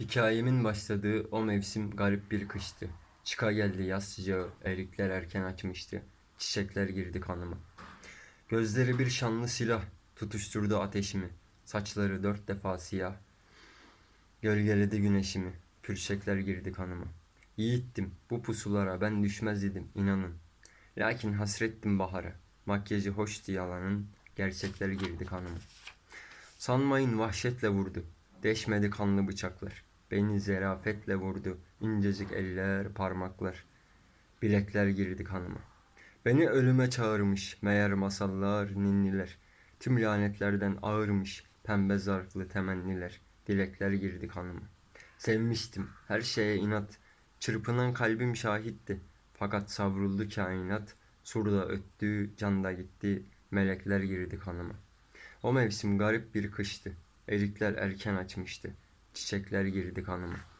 Hikayemin başladığı o mevsim garip bir kıştı. Çıka geldi yaz sıcağı, erikler erken açmıştı. Çiçekler girdi kanıma. Gözleri bir şanlı silah, tutuşturdu ateşimi. Saçları dört defa siyah, gölgeledi güneşimi. Pürçekler girdi kanıma. Yiğittim, bu pusulara ben düşmez idim, inanın. Lakin hasrettim bahara. Makyajı hoştu yalanın, gerçekler girdi kanıma. Sanmayın vahşetle vurdu. Deşmedi kanlı bıçaklar. Beni zerafetle vurdu. incecik eller, parmaklar. Bilekler girdi kanıma. Beni ölüme çağırmış. Meğer masallar, ninniler. Tüm lanetlerden ağırmış. Pembe zarflı temenniler. Dilekler girdi kanıma. Sevmiştim. Her şeye inat. Çırpınan kalbim şahitti. Fakat savruldu kainat. Surda öttü, canda gitti. Melekler girdi kanıma. O mevsim garip bir kıştı. Erikler erken açmıştı. Çiçekler girdi kanıma.